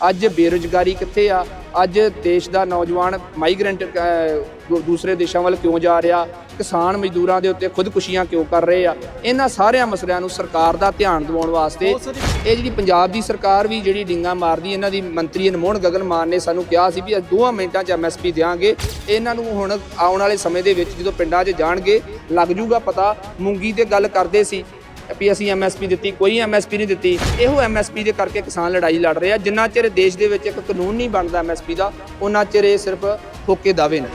ਅੱਜ ਬੇਰੁਜ਼ਗਾਰੀ ਕਿੱਥੇ ਆ? ਅੱਜ ਦੇਸ਼ ਦਾ ਨੌਜਵਾਨ ਮਾਈਗ੍ਰੈਂਟ ਦੂਸਰੇ ਦੇਸ਼ਾਂ ਵੱਲ ਕਿਉਂ ਜਾ ਰਿਹਾ? ਕਿਸਾਨ ਮਜ਼ਦੂਰਾਂ ਦੇ ਉੱਤੇ ਖੁਦਕੁਸ਼ੀਆਂ ਕਿਉਂ ਕਰ ਰਹੇ ਆ? ਇਹਨਾਂ ਸਾਰਿਆਂ ਮਸਲਿਆਂ ਨੂੰ ਸਰਕਾਰ ਦਾ ਧਿਆਨ ਦਿਵਾਉਣ ਵਾਸਤੇ ਇਹ ਜਿਹੜੀ ਪੰਜਾਬ ਦੀ ਸਰਕਾਰ ਵੀ ਜਿਹੜੀ ਡਿੰਗਾ ਮਾਰਦੀ ਇਹਨਾਂ ਦੀ ਮੰਤਰੀ ਅਨਮੋਹਨ ਗਗਨ ਮਾਨ ਨੇ ਸਾਨੂੰ ਕਿਹਾ ਸੀ ਵੀ ਅੱਜ ਦੋਹਾਂ ਮਿੰਟਾਂ 'ਚ ਐਮਐਸਪੀ ਦੇਵਾਂਗੇ ਇਹਨਾਂ ਨੂੰ ਹੁਣ ਆਉਣ ਵਾਲੇ ਸਮੇਂ ਦੇ ਵਿੱਚ ਜਦੋਂ ਪਿੰਡਾਂ 'ਚ ਜਾਣਗੇ ਲੱਗ ਜੂਗਾ ਪਤਾ। ਮੂੰਗੀ ਤੇ ਗੱਲ ਕਰਦੇ ਸੀ। ਵੀ ਅਸੀਂ ਐਮਐਸਪੀ ਦਿੱਤੀ, ਕੋਈ ਐਮਐਸਪੀ ਨਹੀਂ ਦਿੱਤੀ। ਇਹੋ ਐਮਐਸਪੀ ਦੇ ਕਰਕੇ ਕਿਸਾਨ ਲੜਾਈ ਲੜ ਰਹੇ ਆ। ਜਿੰਨਾ ਚਿਰ ਦੇਸ਼ ਦੇ ਵਿੱਚ ਇੱਕ ਕਾਨੂੰਨ ਨਹੀਂ ਬਣਦਾ ਐਮਐਸਪੀ ਦਾ ਉਹਨਾਂ ਚਿਰ ਇਹ ਸਿਰਫ ਫੋਕੇ ਦਾਅਵੇ ਨੇ।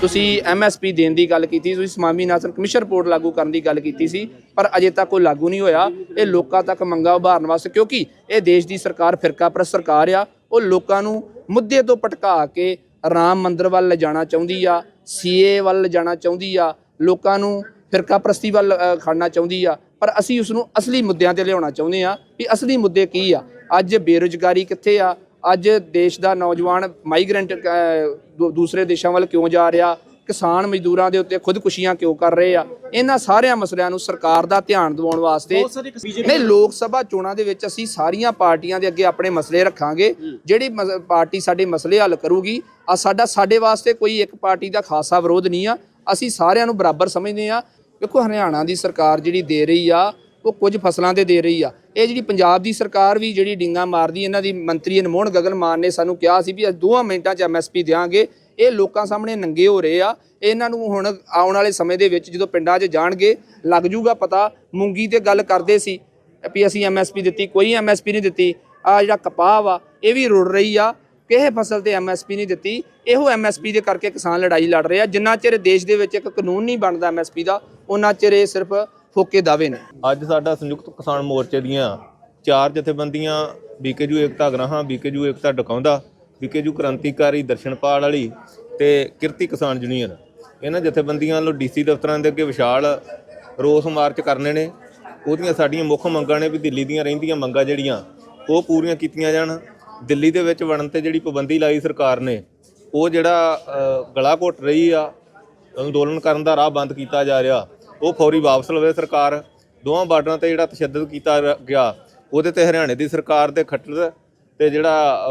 ਤੁਸੀਂ ਐਮਐਸਪੀ ਦੇਣ ਦੀ ਗੱਲ ਕੀਤੀ, ਤੁਸੀਂ ਸਵਾਮੀਨਾਥਨ ਕਮਿਸ਼ਨ ਰਿਪੋਰਟ ਲਾਗੂ ਕਰਨ ਦੀ ਗੱਲ ਕੀਤੀ ਸੀ, ਪਰ ਅਜੇ ਤੱਕ ਉਹ ਲਾਗੂ ਨਹੀਂ ਹੋਇਆ। ਇਹ ਲੋਕਾਂ ਤੱਕ ਮੰਗਾ ਉਭਾਰਨ ਵਾਸਤੇ, ਕਿਉਂਕਿ ਇਹ ਦੇਸ਼ ਦੀ ਸਰਕਾਰ ਫਿਰਕਾ ਪ੍ਰਸਤ ਸਰਕਾਰ ਆ। ਉਹ ਲੋਕਾਂ ਨੂੰ ਮੁੱਦੇ ਤੋਂ ਭਟਕਾ ਕੇ ਰਾਮ ਮੰਦਰ ਵੱਲ ਲਿਜਾਣਾ ਚਾਹੁੰਦੀ ਆ। ਸੀਏ ਵੱਲ ਜਾਣਾ ਚਾਹੁੰਦੀ ਆ, ਲੋਕਾਂ ਨੂੰ ਫਿਰਕਾ ਪ੍ਰਸਤੀ ਵੱਲ ਖੜਨਾ ਚਾਹੁੰਦੀ ਆ, ਪਰ ਅਸੀਂ ਉਸ ਨੂੰ ਅਸਲੀ ਮੁੱਦਿਆਂ ਤੇ ਲਿਆਉਣਾ ਚਾਹੁੰਦੇ ਆ ਵੀ ਅਸਲੀ ਮੁੱਦੇ ਕੀ ਆ? ਅੱਜ ਬੇਰੁਜ਼ਗਾਰੀ ਕਿੱਥੇ ਆ? ਅੱਜ ਦੇਸ਼ ਦਾ ਨੌਜਵਾਨ ਮਾਈਗ੍ਰੈਂਟ ਦੂਸਰੇ ਦੇਸ਼ਾਂ ਵੱਲ ਕਿਉਂ ਜਾ ਰਿਹਾ? ਕਿਸਾਨ ਮਜ਼ਦੂਰਾਂ ਦੇ ਉੱਤੇ ਖੁਦਕੁਸ਼ੀਆਂ ਕਿਉਂ ਕਰ ਰਹੇ ਆ? ਇਹਨਾਂ ਸਾਰਿਆਂ ਮਸਲਿਆਂ ਨੂੰ ਸਰਕਾਰ ਦਾ ਧਿਆਨ ਦਿਵਾਉਣ ਵਾਸਤੇ ਨਹੀਂ ਲੋਕ ਸਭਾ ਚੋਣਾਂ ਦੇ ਵਿੱਚ ਅਸੀਂ ਸਾਰੀਆਂ ਪਾਰਟੀਆਂ ਦੇ ਅੱਗੇ ਆਪਣੇ ਮਸਲੇ ਰੱਖਾਂਗੇ। ਜਿਹੜੀ ਪਾਰਟੀ ਸਾਡੇ ਮਸਲੇ ਹੱਲ ਕਰੂਗੀ ਆ ਸਾਡਾ ਸਾਡੇ ਵਾਸਤੇ ਕੋਈ ਇੱਕ ਪਾਰਟੀ ਦਾ ਖਾਸਾ ਵਿਰੋਧ ਨਹੀਂ ਆ। ਅਸੀਂ ਸਾਰਿਆਂ ਨੂੰ ਬਰਾਬਰ ਸਮਝਦੇ ਆ। ਵੇਖੋ ਹਰਿਆਣਾ ਦੀ ਸਰਕਾਰ ਜਿਹੜੀ ਦੇ ਰਹੀ ਆ ਉਹ ਕੁਝ ਫਸਲਾਂ ਤੇ ਦੇ ਰਹੀ ਆ। ਇਹ ਜਿਹੜੀ ਪੰਜਾਬ ਦੀ ਸਰਕਾਰ ਵੀ ਜਿਹੜੀ ਡਿੰਗਾ ਮਾਰਦੀ ਇਹਨਾਂ ਦੀ ਮੰਤਰੀ ਅਨਮੋਹਨ ਗਗਨ ਮਾਨ ਨੇ ਸਾਨੂੰ ਕਿਹਾ ਸੀ ਵੀ ਅੱਜ ਦੋਹਾਂ ਮਿੰਟਾਂ 'ਚ ਐਮਐਸਪੀ ਦੇਵਾਂਗੇ ਇਹ ਲੋਕਾਂ ਸਾਹਮਣੇ ਨੰਗੇ ਹੋ ਰਹੇ ਆ। ਇਹਨਾਂ ਨੂੰ ਹੁਣ ਆਉਣ ਵਾਲੇ ਸਮੇਂ ਦੇ ਵਿੱਚ ਜਦੋਂ ਪਿੰਡਾਂ 'ਚ ਜਾਣਗੇ, ਲੱਗ ਜੂਗਾ ਪਤਾ। ਮੂੰਗੀ ਤੇ ਗੱਲ ਕਰਦੇ ਸੀ ਵੀ ਅਸੀਂ ਐਮਐਸਪੀ ਦਿੱਤੀ, ਕੋਈ ਐਮਐਸਪੀ ਨਹੀਂ ਦਿੱਤੀ। ਆ ਜਿਹੜਾ ਕਪਾਹ ਵਾ, ਇਹ ਵੀ ਰੁੜ ਰਹੀ ਆ। ਕਿਸੇ ਫਸਲ ਤੇ ਐਮਐਸਪੀ ਨਹੀਂ ਦਿੱਤੀ। ਇਹੋ ਐਮਐਸਪੀ ਦੇ ਕਰਕੇ ਕਿਸਾਨ ਲੜਾਈ ਲੜ ਰਹੇ ਆ। ਜਿੰਨਾ ਚਿਰ ਦੇਸ਼ ਦੇ ਵਿੱਚ ਇੱਕ ਕਾਨੂੰਨ ਨਹੀਂ ਬਣਦਾ ਐਮਐਸਪੀ ਦਾ ਉਹਨਾਂ ਚਿਰ ਇਹ ਸਿਰਫ ਫੋਕੇ ਦਾਅਵੇ ਨੇ। ਅੱਜ ਸਾਡਾ ਸੰਯੁਕਤ ਕਿਸਾਨ ਮੋਰਚੇ ਦੀਆਂ ਚਾਰ ਜਥੇਬੰਦੀਆਂ, BKU Ekta Ugrahan, BKU Ekta Dakaunda. BKU Krantikari Darshanpal ਵਾਲੀ ਤੇ ਕਿਰਤੀ ਕਿਸਾਨ ਯੂਨੀਅਨ। ਇਹਨਾਂ ਜਥੇਬੰਦੀਆਂ ਵੱਲੋਂ ਡੀਸੀ ਦਫ਼ਤਰਾਂ ਦੇ ਅੱਗੇ ਵਿਸ਼ਾਲ ਰੋਸ ਮਾਰਚ ਕਰਨੇ ਨੇ। ਉਹਦੀਆਂ ਸਾਡੀਆਂ ਮੁੱਖ ਮੰਗਾਂ ਨੇ ਵੀ ਦਿੱਲੀ ਦੀਆਂ ਰਹਿੰਦੀਆਂ ਮੰਗਾਂ ਜਿਹੜੀਆਂ ਉਹ ਪੂਰੀਆਂ ਕੀਤੀਆਂ ਜਾਣ। ਦਿੱਲੀ ਦੇ ਵਿੱਚ ਵੜਨ ਤੇ ਜਿਹੜੀ ਪਾਬੰਦੀ ਲਾਈ ਸਰਕਾਰ ਨੇ ਉਹ ਜਿਹੜਾ ਅ, ਗਲਾ ਘੁੱਟ ਰਹੀ ਆ ਅੰਦੋਲਨ ਕਰਨ ਦਾ ਰਾਹ ਬੰਦ ਕੀਤਾ ਜਾ ਰਿਹਾ ਉਹ ਫੌਰੀ ਵਾਪਸ ਲਵੇ ਸਰਕਾਰ। ਦੋਵਾਂ ਬਾਰਡਰਾਂ ਤੇ ਜਿਹੜਾ ਤਸ਼ੱਦਦ ਕੀਤਾ ਗਿਆ ਉਹਦੇ ਤੇ ਹਰਿਆਣੇ ਦੀ ਸਰਕਾਰ ਦੇ ਖੱਟਰ ਤੇ ਜਿਹੜਾ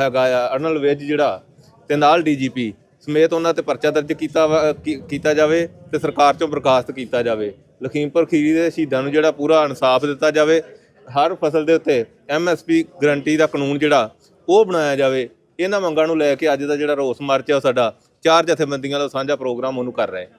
ਹੈਗਾ ਆ, ਅਰਨਲ ਵੇਜ ਜਿਹੜਾ, ਤੇ ਨਾਲ ਡੀਜੀਪੀ ਸਮੇਤ ਉਹਨਾਂ ਤੇ ਪਰਚਾ ਦਰਜ ਕੀਤਾ ਵਾ- ਕੀ- ਕੀਤਾ ਜਾਵੇ ਤੇ ਸਰਕਾਰ ਚੋਂ ਬਰਖਾਸਤ ਕੀਤਾ ਜਾਵੇ। ਲਖੀਮਪੁਰ ਖੀਰੀ ਦੇ ਸ਼ਹੀਦਾਂ ਨੂੰ ਜਿਹੜਾ ਪੂਰਾ ਇਨਸਾਫ ਦਿੱਤਾ ਜਾਵੇ, ਹਰ ਫਸਲ ਦੇ ਉੱਤੇ ਐਮਐਸਪੀ ਗਰੰਟੀ ਦਾ ਕਾਨੂੰਨ ਜਿਹੜਾ, ਉਹ ਬਣਾਇਆ ਜਾਵੇ। ਇਹਨਾਂ ਮੰਗਾਂ ਨੂੰ ਲੈ ਕੇ ਅੱਜ ਦਾ ਜਿਹੜਾ ਰੋਸ ਮਾਰਚ ਹੈ ਉਹ ਸਾਡਾ, ਚਾਰ ਜਥੇਬੰਦੀਆਂ ਦਾ ਸਾਂਝਾ ਪ੍ਰੋਗਰਾਮ ਉਹਨੂੰ ਕਰ ਰਹੇ।